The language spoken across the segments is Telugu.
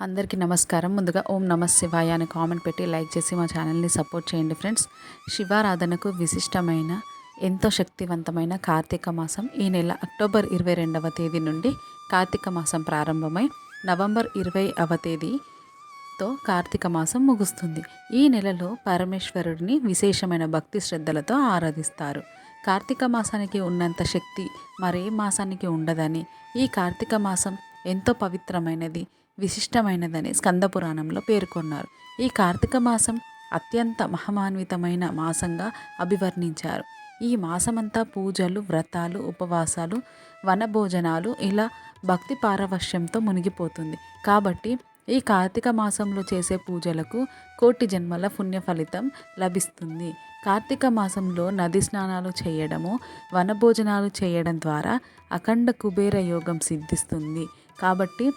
అందరికీ నమస్కారం. ముందుగా ఓం నమ శివాయ అని కామెంట్ పెట్టి లైక్ చేసి మా ఛానల్ని సపోర్ట్ చేయండి ఫ్రెండ్స్ శివారాధనకు విశిష్టమైన ఎంతో శక్తివంతమైన కార్తీక మాసం ఈ నెల అక్టోబర్ ఇరవై రెండవ తేదీ నుండి కార్తీక మాసం ప్రారంభమై నవంబర్ ఇరవై అవ తేదీతో కార్తీక మాసం ముగుస్తుంది. ఈ నెలలో పరమేశ్వరుడిని విశేషమైన భక్తి శ్రద్ధలతో ఆరాధిస్తారు. కార్తీక మాసానికి ఉన్నంత శక్తి మరే మాసానికి ఉండదని ఈ కార్తీక మాసం ఎంతో పవిత్రమైనది. విశిష్టమైనదని స్కందపురాణంలో పేర్కొన్నారు. ఈ కార్తీక మాసం అత్యంత మహమాన్వితమైన మాసంగా అభివర్ణించారు. ఈ మాసమంతా పూజలు వ్రతాలు ఉపవాసాలు వనభోజనాలు ఇలా భక్తి పారవశ్యంతో మునిగిపోతుంది. కాబట్టి ఈ కార్తీక మాసంలో చేసే పూజలకు కోటి జన్మల పుణ్య ఫలితం లభిస్తుంది. కార్తీక మాసంలో నది స్నానాలు చేయడము వనభోజనాలు చేయడం ద్వారా అఖండ కుబేర యోగం సిద్ధిస్తుంది. కాబట్టి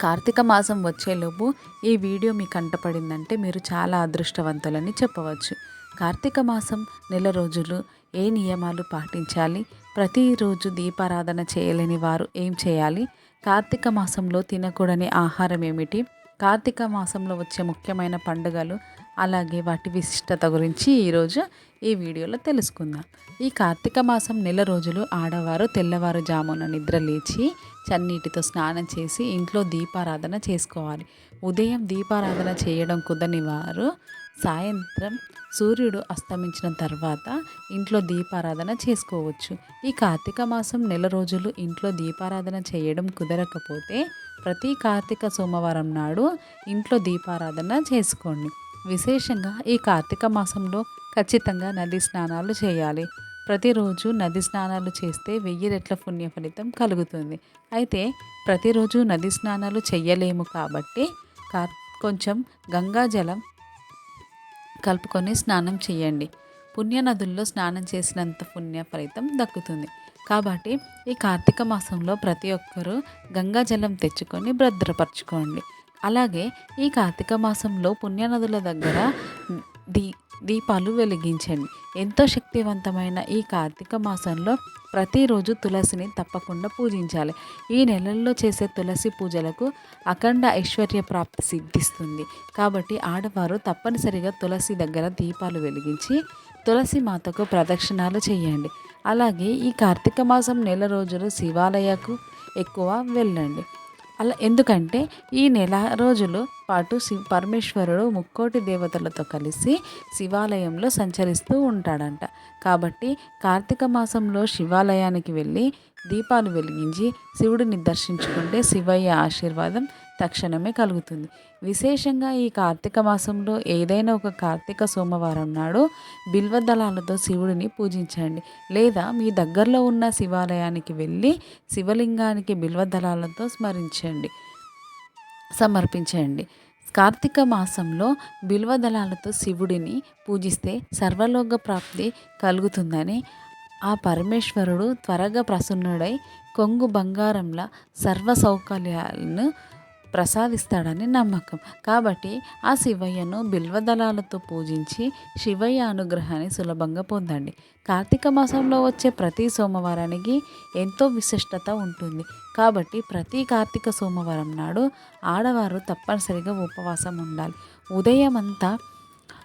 కార్తీక మాసం వచ్చేలోపు ఈ వీడియో మీ కంటపడిందంటే మీరు చాలా అదృష్టవంతులని చెప్పవచ్చు. కార్తీక మాసం నెల రోజులు ఏ నియమాలు పాటించాలి? ప్రతిరోజు దీపారాధన చేయలేని వారు ఏం చేయాలి? కార్తీక మాసంలో తినకూడని ఆహారం ఏమిటి? కార్తీక మాసంలో వచ్చే ముఖ్యమైన పండుగలు అలాగే వాటి విశిష్టత గురించి ఈరోజు ఈ వీడియోలో తెలుసుకుందాం. ఈ కార్తీక మాసం నెల రోజులు ఆడవారు తెల్లవారుజామున నిద్ర లేచి చన్నీటితో స్నానం చేసి ఇంట్లో దీపారాధన చేసుకోవాలి. ఉదయం దీపారాధన చేయడం కుదని వారు సాయంత్రం సూర్యుడు అస్తమించిన తర్వాత ఇంట్లో దీపారాధన చేసుకోవచ్చు. ఈ కార్తీక మాసం నెల రోజులు ఇంట్లో దీపారాధన చేయడం కుదరకపోతే ప్రతి కార్తీక సోమవారం నాడు ఇంట్లో దీపారాధన చేసుకోండి. విశేషంగా ఈ కార్తీక మాసంలో ఖచ్చితంగా నది స్నానాలు చేయాలి. ప్రతిరోజు నది స్నానాలు చేస్తే వెయ్యి రెట్ల పుణ్య ఫలితం కలుగుతుంది. అయితే ప్రతిరోజు నది స్నానాలు చెయ్యలేము కాబట్టి కార్ కొంచెం గంగా జలం కలుపుకొని స్నానం చేయండి పుణ్యనదుల్లో స్నానం చేసినంత పుణ్య ఫలితం దక్కుతుంది. కాబట్టి ఈ కార్తీక మాసంలో ప్రతి ఒక్కరూ గంగా జలం తెచ్చుకొని భద్రపరచుకోండి. అలాగే ఈ కార్తీక మాసంలో పుణ్యనదుల దగ్గర ది దీపాలు వెలిగించండి. ఎంతో శక్తివంతమైన ఈ కార్తీక మాసంలో ప్రతిరోజు తులసిని తప్పకుండా పూజించాలి. ఈ నెలల్లో చేసే తులసి పూజలకు అఖండ ఐశ్వర్య ప్రాప్తి సిద్ధిస్తుంది. కాబట్టి ఆడవారు తప్పనిసరిగా తులసి దగ్గర దీపాలు వెలిగించి తులసి మాతకు ప్రదక్షిణాలు చేయండి. అలాగే ఈ కార్తీక మాసం నెల రోజులు శివాలయకు ఎక్కువ వెళ్ళండి. అలా ఎందుకంటే ఈ నెల రోజులు పాటు శివ పరమేశ్వరుడు ముక్కోటి దేవతలతో కలిసి శివాలయంలో సంచరిస్తూ ఉంటాడంట. కాబట్టి కార్తీక మాసంలో శివాలయానికి వెళ్ళి దీపాలు వెలిగించి శివుడిని దర్శించుకుంటే శివయ్య ఆశీర్వాదం తక్షణమే కలుగుతుంది. విశేషంగా ఈ కార్తీక మాసంలో ఏదైనా ఒక కార్తీక సోమవారం నాడు బిల్వదళాలతో శివుడిని పూజించండి. లేదా మీ దగ్గరలో ఉన్న శివాలయానికి వెళ్ళి శివలింగానికి బిల్వదళాలతో స్మరించండి. సమర్పించండి. కార్తీక మాసంలో బిల్వదళాలతో శివుడిని పూజిస్తే సర్వలోక ప్రాప్తి కలుగుతుందని ఆ పరమేశ్వరుడు త్వరగా ప్రసన్నుడై కొంగు బంగారంలా సర్వ సౌకర్యాలను ప్రసాదిస్తాడని నమ్మకం. కాబట్టి ఆ శివయ్యను బిల్వదళాలతో పూజించి శివయ్య అనుగ్రహాన్ని సులభంగా పొందండి. కార్తీక మాసంలో వచ్చే ప్రతి సోమవారానికి ఎంతో విశిష్టత ఉంటుంది. కాబట్టి ప్రతి కార్తీక సోమవారం నాడు ఆడవారు తప్పనిసరిగా ఉపవాసం ఉండాలి. ఉదయం అంతా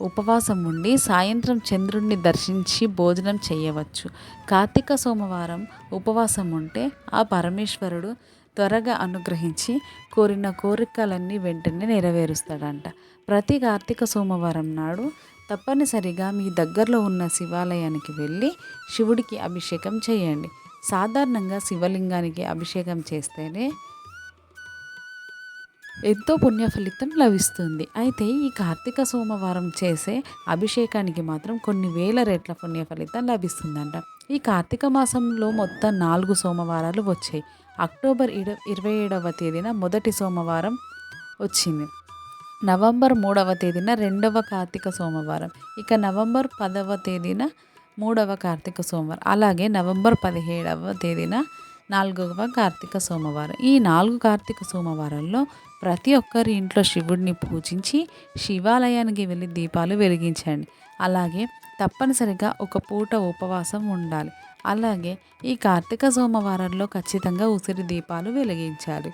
ఉపవాసం ఉండి సాయంత్రం చంద్రుణ్ణి దర్శించి భోజనం చేయవచ్చు. కార్తీక సోమవారం ఉపవాసం ఉంటే ఆ పరమేశ్వరుడు త్వరగా అనుగ్రహించి కోరిన కోరికలన్నీ వెంటనే నెరవేరుస్తాడంట. ప్రతి కార్తీక సోమవారం నాడు తప్పనిసరిగా మీ దగ్గరలో ఉన్న శివాలయానికి వెళ్ళి శివుడికి అభిషేకం చేయండి. సాధారణంగా శివలింగానికి అభిషేకం చేస్తేనే ఎంతో పుణ్య ఫలితం లభిస్తుంది. అయితే ఈ కార్తీక సోమవారం చేసే అభిషేకానికి మాత్రం కొన్ని వేల రెట్ల పుణ్య ఫలితం లభిస్తుందంట. ఈ కార్తీక మాసంలో మొత్తం నాలుగు సోమవారాలు వచ్చాయి. అక్టోబర్ ఇరవై ఏడవ తేదీన మొదటి సోమవారం వచ్చింది. నవంబర్ మూడవ తేదీన రెండవ కార్తీక సోమవారం. ఇక నవంబర్ పదవ తేదీన మూడవ కార్తీక సోమవారం. అలాగే నవంబర్ పదిహేడవ తేదీన నాలుగవ కార్తీక సోమవారం. ఈ నాలుగు కార్తీక సోమవారంలో ప్రతి ఒక్కరి ఇంట్లో శివుడిని పూజించి శివాలయానికి వెళ్ళి దీపాలు వెలిగించండి. అలాగే తప్పనిసరిగా ఒక పూట ఉపవాసం ఉండాలి. అలాగే ఈ కార్తీక సోమవారంలో ఖచ్చితంగా ఉసిరి దీపాలు వెలిగించాలి.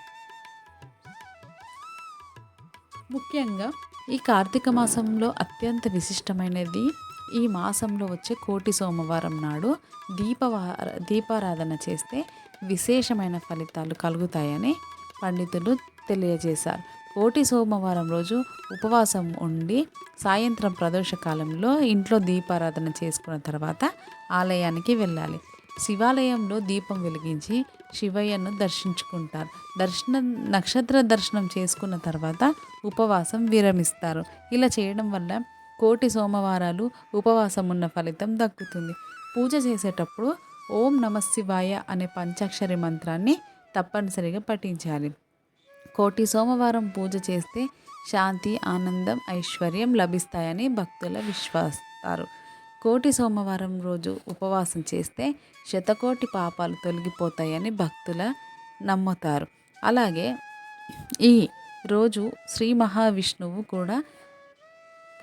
ముఖ్యంగా ఈ కార్తీక మాసంలో అత్యంత విశిష్టమైనది ఈ మాసంలో వచ్చే కోటి సోమవారం నాడు దీపవార దీపారాధన చేస్తే విశేషమైన ఫలితాలు కలుగుతాయని పండితులు తెలియజేశారు. కోటి సోమవారం రోజు ఉపవాసం ఉండి సాయంత్రం ప్రదోషకాలంలో ఇంట్లో దీపారాధన చేసుకున్న తర్వాత ఆలయానికి వెళ్ళాలి. శివాలయంలో దీపం వెలిగించి శివయ్యను దర్శించుకుంటారు. దర్శనం నక్షత్ర దర్శనం చేసుకున్న తర్వాత ఉపవాసం విరమిస్తారు. ఇలా చేయడం వల్ల కోటి సోమవారాలు ఉపవాసం ఉన్న ఫలితం దక్కుతుంది. పూజ చేసేటప్పుడు ఓం నమ శివాయ అనే పంచాక్షరి మంత్రాన్ని తప్పనిసరిగా పఠించాలి. కోటి సోమవారం పూజ చేస్తే శాంతి ఆనందం ఐశ్వర్యం లభిస్తాయని భక్తుల విశ్వాస్తారు కోటి సోమవారం రోజు ఉపవాసం చేస్తే శతకోటి పాపాలు తొలగిపోతాయని భక్తుల నమ్ముతారు. అలాగే ఈ రోజు శ్రీ మహావిష్ణువు కూడా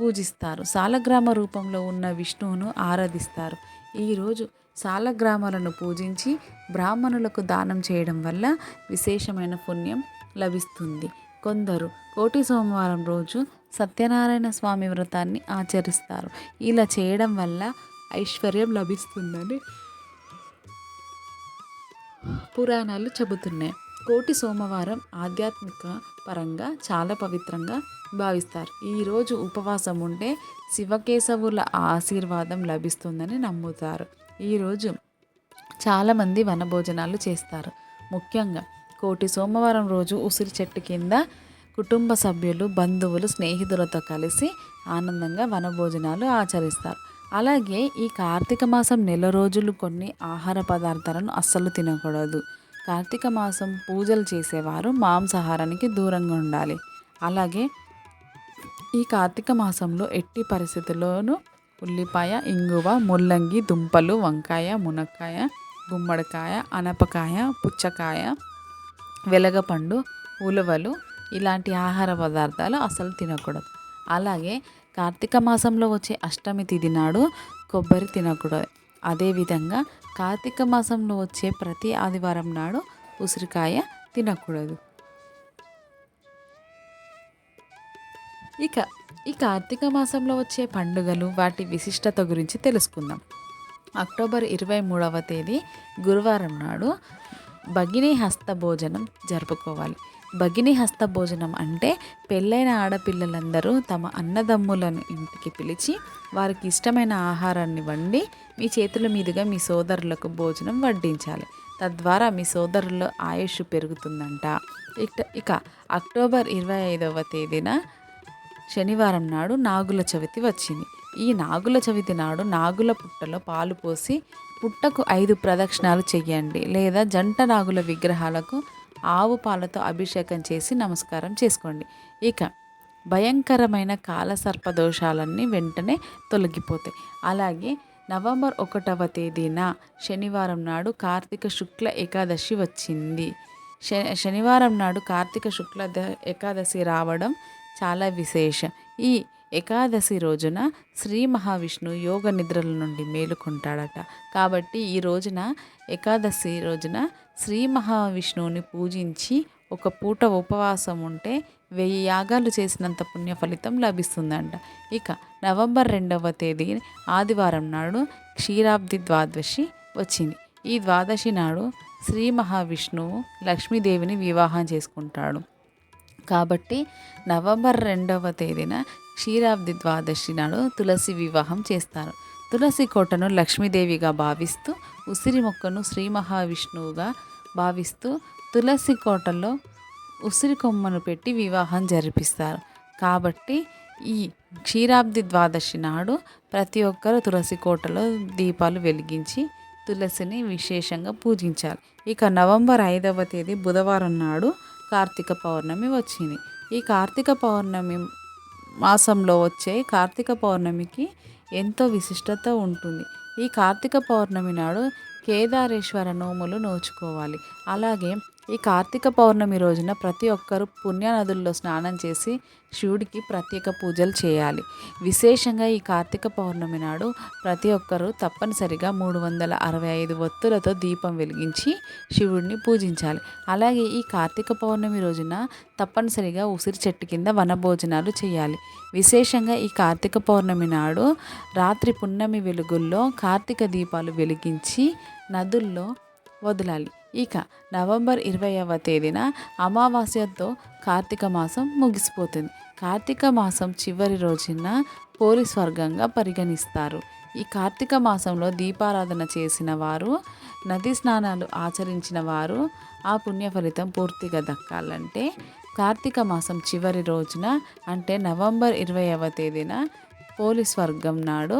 పూజిస్తారు. సాలగ్రామ రూపంలో ఉన్న విష్ణువును ఆరాధిస్తారు. ఈరోజు సాలగ్రామాలను పూజించి బ్రాహ్మణులకు దానం చేయడం వల్ల విశేషమైన పుణ్యం లభిస్తుంది. కొందరు కోటి సోమవారం రోజు సత్యనారాయణ స్వామి వ్రతాన్ని ఆచరిస్తారు. ఇలా చేయడం వల్ల ఐశ్వర్యం లభిస్తుందని పురాణాలు చెబుతున్నాయి. కోటి సోమవారం ఆధ్యాత్మిక పరంగా చాలా పవిత్రంగా భావిస్తారు. ఈరోజు ఉపవాసం ఉంటే శివకేశవుల ఆశీర్వాదం లభిస్తుందని నమ్ముతారు. ఈరోజు చాలామంది వనభోజనాలు చేస్తారు. ముఖ్యంగా కోటి సోమవారం రోజు ఉసిరి చెట్టు కింద కుటుంబ సభ్యులు బంధువులు స్నేహితులతో కలిసి ఆనందంగా వనభోజనాలు ఆచరిస్తారు. అలాగే ఈ కార్తీక మాసం నెల రోజులు కొన్ని ఆహార పదార్థాలను అస్సలు తినకూడదు. కార్తీక మాసం పూజలు చేసేవారు మాంసాహారానికి దూరంగా ఉండాలి. అలాగే ఈ కార్తీక మాసంలో ఎట్టి పరిస్థితుల్లోనూ ఉల్లిపాయ ఇంగువ ముల్లంగి దుంపలు వంకాయ మునక్కాయ గుమ్మడికాయ అనపకాయ పుచ్చకాయ వెలగపండు ఉలవలు ఇలాంటి ఆహార పదార్థాలు అసలు తినకూడదు. అలాగే కార్తీక మాసంలో వచ్చే అష్టమి తిథి నాడు కొబ్బరి తినకూడదు. అదేవిధంగా కార్తీక మాసంలో వచ్చే ప్రతి ఆదివారం నాడు ఉసిరికాయ తినకూడదు. ఇక ఈ కార్తీక మాసంలో వచ్చే పండుగలు వాటి విశిష్టత గురించి తెలుసుకుందాం. అక్టోబర్ ఇరవై మూడవ తేదీ గురువారం నాడు భగిని హస్త భోజనం జరుపుకోవాలి. భగిని హస్త భోజనం అంటే పెళ్ళైన ఆడపిల్లలందరూ తమ అన్నదమ్ములను ఇంటికి పిలిచి వారికి ఇష్టమైన ఆహారాన్ని వండి మీ చేతుల మీదుగా మీ సోదరులకు భోజనం వడ్డించాలి. తద్వారా మీ సోదరుల ఆయుష్ పెరుగుతుందంట. ఇక ఇక అక్టోబర్ ఇరవై ఐదవ తేదీన శనివారం నాడు నాగుల చవితి వచ్చింది. ఈ నాగుల చవితి నాడు నాగుల పుట్టలో పాలు పోసి పుట్టకు ఐదు ప్రదక్షిణాలు చెయ్యండి లేదా జంట నాగుల విగ్రహాలకు ఆవు పాలతో అభిషేకం చేసి నమస్కారం చేసుకోండి. ఇక భయంకరమైన కాలసర్ప దోషాలన్నీ వెంటనే తొలగిపోతాయి. అలాగే నవంబర్ ఒకటవ తేదీన శనివారం నాడు కార్తీక శుక్ల ఏకాదశి వచ్చింది. శనివారం నాడు కార్తీక శుక్ల ఏకాదశి రావడం చాలా విశేషం. ఈ ఏకాదశి రోజున శ్రీ మహావిష్ణు యోగ నిద్రల నుండి మేలుకుంటాడట. కాబట్టి ఈ రోజున ఏకాదశి రోజున శ్రీ మహావిష్ణువుని పూజించి ఒక పూట ఉపవాసం ఉంటే వెయ్యి యాగాలు చేసినంత పుణ్య ఫలితం లభిస్తుందంట. ఇక నవంబర్ రెండవ తేదీ ఆదివారం నాడు క్షీరాబ్ది ద్వాదశి వచ్చింది. ఈ ద్వాదశి నాడు శ్రీ మహావిష్ణువు లక్ష్మీదేవిని వివాహం చేసుకుంటాడు. కాబట్టి నవంబర్ రెండవ తేదీన క్షీరాబ్ది ద్వాదశి నాడు తులసి వివాహం చేస్తారు. తులసి కోటను లక్ష్మీదేవిగా భావిస్తూ ఉసిరి మొక్కను శ్రీ మహావిష్ణువుగా భావిస్తూ తులసి కోటలో ఉసిరి కొమ్మను పెట్టి వివాహం జరిపిస్తారు. కాబట్టి ఈ క్షీరాబ్ది ద్వాదశి నాడు ప్రతి ఒక్కరు తులసి కోటలో దీపాలు వెలిగించి తులసిని విశేషంగా పూజించాలి. ఇక నవంబర్ ఐదవ తేదీ బుధవారం నాడు కార్తీక పౌర్ణమి వచ్చింది. ఈ కార్తీక పౌర్ణమి మాసంలో వచ్చే కార్తీక పౌర్ణమికి ఎంతో విశిష్టత ఉంటుంది. ఈ కార్తీక పౌర్ణమి నాడు కేదారేశ్వర నోములు నోచుకోవాలి. అలాగే ఈ కార్తీక పౌర్ణమి రోజున ప్రతి ఒక్కరూ పుణ్యనదుల్లో స్నానం చేసి శివుడికి ప్రత్యేక పూజలు చేయాలి. విశేషంగా ఈ కార్తీక పౌర్ణమి నాడు ప్రతి ఒక్కరూ తప్పనిసరిగా మూడు వందల అరవై ఐదు ఒత్తులతో దీపం వెలిగించి శివుడిని పూజించాలి. అలాగే ఈ కార్తీక పౌర్ణమి రోజున తప్పనిసరిగా ఉసిరి చెట్టు కింద వనభోజనాలు చేయాలి. విశేషంగా ఈ కార్తీక పౌర్ణమి నాడు రాత్రి పున్నమి వెలుగుల్లో కార్తీక దీపాలు వెలిగించి నదుల్లో వదలాలి. ఇక నవంబర్ ఇరవైవ తేదీన అమావాస్యతో కార్తీక మాసం ముగిసిపోతుంది. కార్తీక మాసం చివరి రోజున పోలీస్ వర్గంగా పరిగణిస్తారు. ఈ కార్తీక మాసంలో దీపారాధన చేసిన వారు నదీ స్నానాలు ఆచరించిన వారు ఆ పుణ్య ఫలితం పూర్తిగా దక్కాలంటే కార్తీక మాసం చివరి రోజున అంటే నవంబర్ ఇరవైవ తేదీన పోలీస్ వర్గం నాడు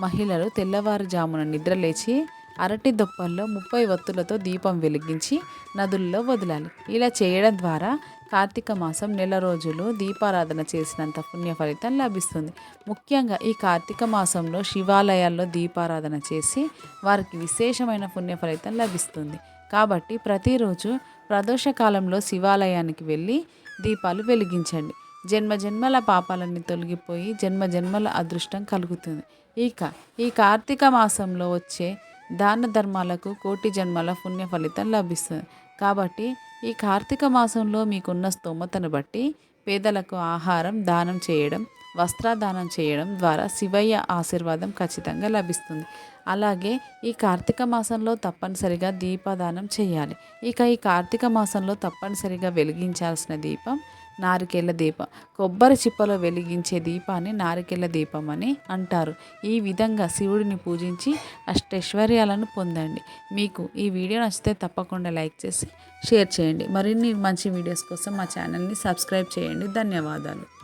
మహిళలు తెల్లవారుజామున నిద్రలేచి అరటి దుప్పల్లో ముప్పై ఒత్తులతో దీపం వెలిగించి నదుల్లో వదలాలి. ఇలా చేయడం ద్వారా కార్తీక మాసం నెల రోజులు దీపారాధన చేసినంత పుణ్య ఫలితం లభిస్తుంది. ముఖ్యంగా ఈ కార్తీక మాసంలో శివాలయాల్లో దీపారాధన చేసి వారికి విశేషమైన పుణ్య ఫలితం లభిస్తుంది. కాబట్టి ప్రతిరోజు ప్రదోష కాలంలో శివాలయానికి వెళ్ళి దీపాలు వెలిగించండి. జన్మ జన్మల పాపాలన్నీ తొలగిపోయి జన్మ జన్మల అదృష్టం కలుగుతుంది. ఇక ఈ కార్తీక మాసంలో వచ్చే దాన ధర్మాలకు కోటి జన్మల పుణ్య ఫలితం లభిస్తుంది. కాబట్టి ఈ కార్తీక మాసంలో మీకున్న స్తోమతను బట్టి పేదలకు ఆహారం దానం చేయడం వస్త్రదానం చేయడం ద్వారా శివయ్య ఆశీర్వాదం ఖచ్చితంగా లభిస్తుంది. అలాగే ఈ కార్తీక మాసంలో తప్పనిసరిగా దీపదానం చేయాలి. ఇక ఈ కార్తీక మాసంలో తప్పనిసరిగా వెలిగించాల్సిన దీపం నారికేళ్ళ దీపం. కొబ్బరి చిప్పలో వెలిగించే దీపాన్ని నారికేళ్ళ దీపం అని అంటారు. ఈ విధంగా శివుడిని పూజించి అష్టైశ్వర్యాలను పొందండి. మీకు ఈ వీడియో నచ్చితే తప్పకుండా లైక్ చేసి షేర్ చేయండి. మరిన్ని మంచి వీడియోస్ కోసం మా ఛానల్ని సబ్స్క్రైబ్ చేయండి. ధన్యవాదాలు.